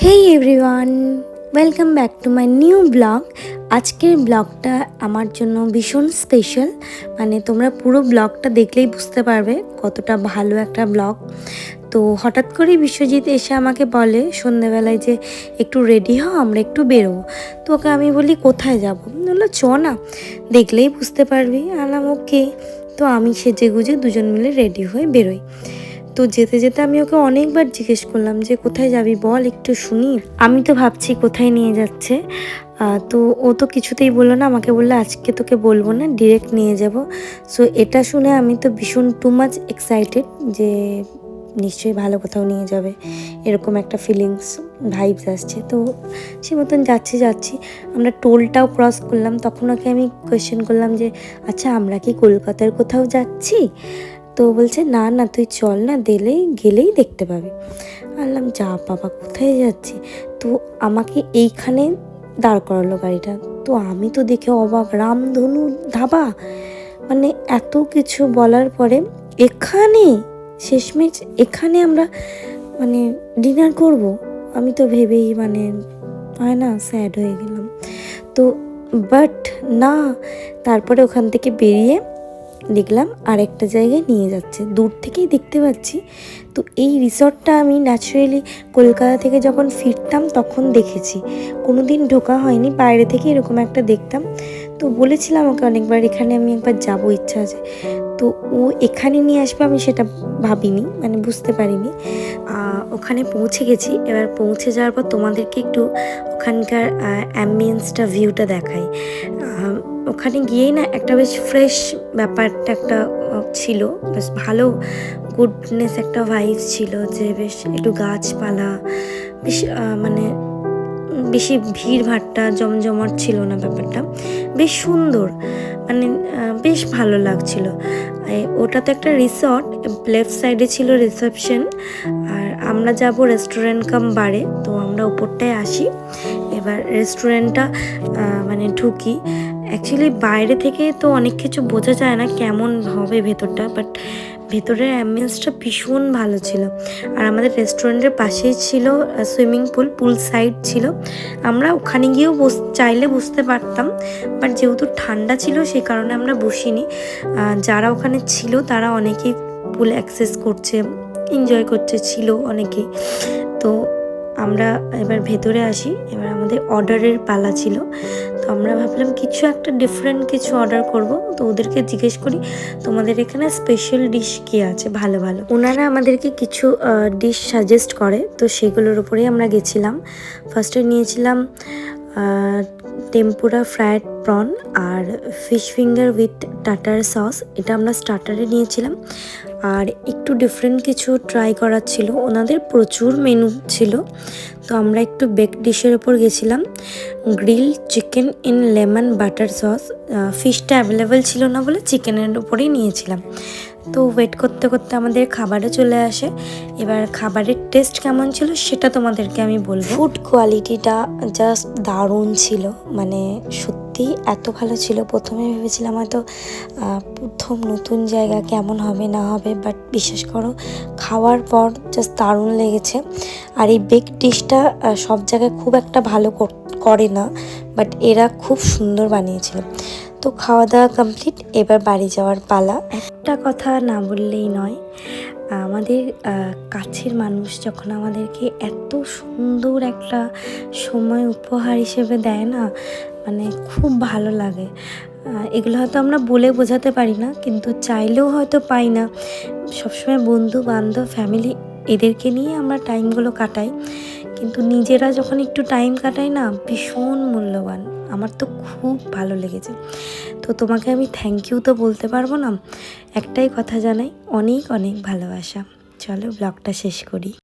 Hey everyone welcome back to my new blog আজকের ব্লগটা আমার জন্য ভীষণ স্পেশাল মানে তোমরা পুরো ব্লগটা দেখলেই বুঝতে পারবে কতটা ভালো একটা ব্লগ তো হঠাৎ করেই বিশ্বজিৎ এসে আমাকে বলে সন্ধেবেলায় যে, একটু রেডি হও, আমরা একটু বেরোবো। তো ওকে আমি বলি, কোথায় যাব? বলল চ না, দেখলেই বুঝতে পারবি। আলাম ওকে। তো আমি সেজে গুজে দুজন মিলে রেডি হয়ে বেরোই। তো যেতে যেতে আমি ওকে অনেকবার জিজ্ঞেস করলাম যে, কোথায় যাবি বল একটু শুনি। আমি তো ভাবছি কোথায় নিয়ে যাচ্ছে। তো ও তো কিছুতেই বলল না, আমাকে বলল, আজকে তোকে বলব না ডিরেক্ট নিয়ে যাব। সো এটা শুনে আমি তো ভীষণ টু মাচ এক্সাইটেড যে, নিশ্চয়ই ভালো কোথাও নিয়ে যাবে, এরকম একটা ফিলিংস ভাইবস আসছে। তো সে মতন যাচ্ছি যাচ্ছি। আমরা টোলটাও ক্রস করলাম, তখন ওকে আমি কোয়েশ্চেন করলাম যে আচ্ছা আমরা কি কলকাতার কোথাও যাচ্ছি? তো বলছে, না না, তুই চল না, দিলেই, গেলেই দেখতে পাবি। বললাম যা, বাবা, কোথায় যাচ্ছি? তো আমাকে এইখানে দাঁড় করালো গাড়িটা। তো আমি তো দেখে অবাক, রামধনু ধাবা? মানে এত কিছু বলার পরে, এখানে? শেষমেশ এখানে আমরা মানে ডিনার করব? আমি তো ভেবেই মানে হয় না স্যাড হয়ে গেলাম। তো বাট না, তারপরে ওখান থেকে বেরিয়ে দেখলাম আরেকটা জায়গায় নিয়ে যাচ্ছে। দূর থেকেই দেখতে পাচ্ছি। তো এই রিসর্টটা আমি ন্যাচারালি কলকাতা থেকে যখন ফিরতাম তখন দেখেছি। কোনো দিন ঢোকা হয়নি, বাইরে থেকে এরকম একটা দেখতাম। তো বলেছিলাম ওকে অনেকবার, এখানে আমি একবার যাব, ইচ্ছা আছে। তো ও এখানে নিয়ে আসবে আমি সেটা ভাবিনি মানে বুঝতে পারিনি। ওখানে পৌঁছে গেছি। এবার পৌঁছে যাওয়ার পর তোমাদেরকে একটু ওখানকার অ্যাম্বিয়েন্সটা ভিউটা দেখাই। ওখানে গিয়েই না একটা বেশ ফ্রেশ ব্যাপারটা একটা ছিল। বেশ ভালো গুডনেস একটা ভাইবস ছিল যে বেশ একটু গাছপালা, বেশ মানে বেশি ভিড় ভাট্টা, জমজমাট ছিল না ব্যাপারটা। বেশ সুন্দর মানে বেশ ভালো লাগছিল। ওটা তো একটা রিসর্ট লেফট সাইডে ছিল রিসেপশন আর আমরা যাব রেস্টুরেন্ট কাম বারে, তো আমরা উপরটায় আসি। এবার রেস্টুরেন্টটা মানে ঢুকি। অ্যাকচুয়ালি বাইরে থেকে তো অনেক কিছু বোঝা যায় না কেমন হবে ভেতরটা বাট ভেতরের অ্যাম্বিয়েন্সটা ভীষণ ভালো ছিল। আর আমাদের রেস্টুরেন্টের পাশেই ছিল সুইমিং পুল পুল সাইড ছিল। আমরা ওখানে গিয়েও বস, চাইলে বসতে পারতাম বাট যেহেতু ঠান্ডা ছিল সেই কারণে আমরা বসিনি। যারা ওখানে ছিল তারা অনেকেই পুল অ্যাক্সেস করছে এনজয় করছে, ছিল অনেকেই। তো আমরা এবার ভেতরে আসি। এবার আমাদের অর্ডারের পালা ছিল। তো আমরা ভাবলাম কিছু একটা ডিফারেন্ট কিছু অর্ডার করব। তো ওদেরকে জিজ্ঞেস করি, তোমাদের এখানে স্পেশাল ডিশ কি আছে? ভালো ভালো। ওনারা আমাদেরকে কিছু ডিশ সাজেস্ট করে। তো সেগুলোর উপরেই আমরা গেছিলাম। ফার্স্টে নিয়েছিলাম tempura fried prawn R fish finger with tartar sauce এটা আমরা স্টার্টারে নিয়েছিলাম। আর একটু ডিফারেন্ট কিছু ট্রাই করার ছিল। ওনাদের প্রচুর মেনু ছিল। তো আমরা একটু বেক ডিশের ওপর গেছিলাম। Grill chicken in lemon butter sauce ফিশটা available ছিল না বলে চিকেনের উপরেই নিয়েছিলাম। তো ওয়েট করতে করতে আমাদের খাবারে চলে আসে। এবার খাবারের টেস্ট কেমন ছিল সেটা তোমাদেরকে আমি বলব। ফুড কোয়ালিটিটা জাস্ট দারুণ ছিল। মানে সত্যি এত ভালো ছিল। প্রথমে ভেবেছিলাম হয়তো প্রথম নতুন জায়গা কেমন হবে, না হবে বাট বিশ্বাস করো, খাওয়ার পর জাস্ট দারুণ লেগেছে। আর এই বেক ডিশটা সব জায়গায় খুব একটা ভালো করে না বাট এরা খুব সুন্দর বানিয়েছিল। তো খাওয়া দাওয়া কমপ্লিট এবার বাড়ি যাওয়ার পালা। একটা কথা না বললেই নয়। আমাদের কাছের মানুষ যখন আমাদেরকে এত সুন্দর একটা সময় উপহার হিসেবে দেয় না মানে খুব ভালো লাগে। এগুলো হয়তো আমরা বলে বোঝাতে পারি না, কিন্তু চাইলেও হয়তো পাই না। সবসময় বন্ধু বান্ধব ফ্যামিলি এদেরকে নিয়ে আমরা টাইমগুলো কাটাই। কিন্তু নিজেরা যখন একটু টাইম কাটাই না, ভীষণ মূল্যবান। আমার তো খুব ভালো লেগেছে। তো তোমাকে আমি থ্যাংক ইউ তো বলতে পারব না। একটাই কথা জানাই, অনেক অনেক ভালোবাসা। চলো ব্লগটা শেষ করি।